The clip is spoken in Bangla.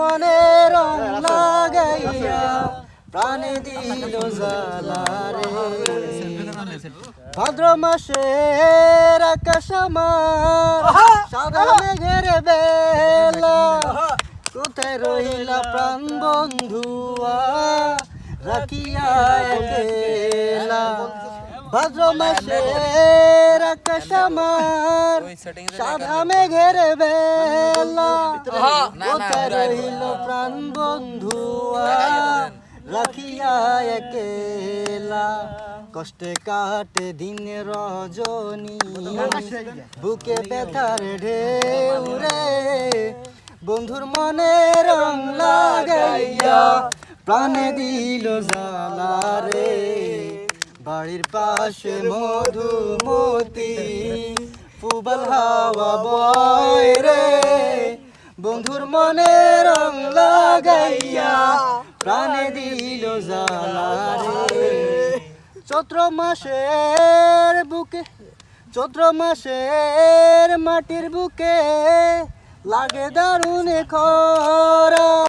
মনে রং লাগাইয়া প্রাণে দিল জালারে ভদ্র মাসে আকাশ আমার সাদা মেঘের বেলা। কোথায় রহিলা প্রাণ বন্ধুয়া রাখিয়া একলা। ভাদ্র মাসের আকাশ আমার সাদা মেঘের বেলা। কোথায় রহিল প্রাণ বন্ধুয়া রাখিয়া একেলা। কষ্টে কাটে দিন রজনী। বুকে ব্যথার ঢেউ রে বন্ধুর মনে রং লাগাইয়া প্রাণে দিল জ্বালা রে বাড়ির পাশে মধুমতি, ফুবল হাওয়া বয় রে। বন্ধুর মনে রং লাগাইয়া প্রাণে দিল জ্বালা চৈত্র মাসের বুকে, চৈত্র মাসের মাটির বুকে লাগে দারুণ খরা।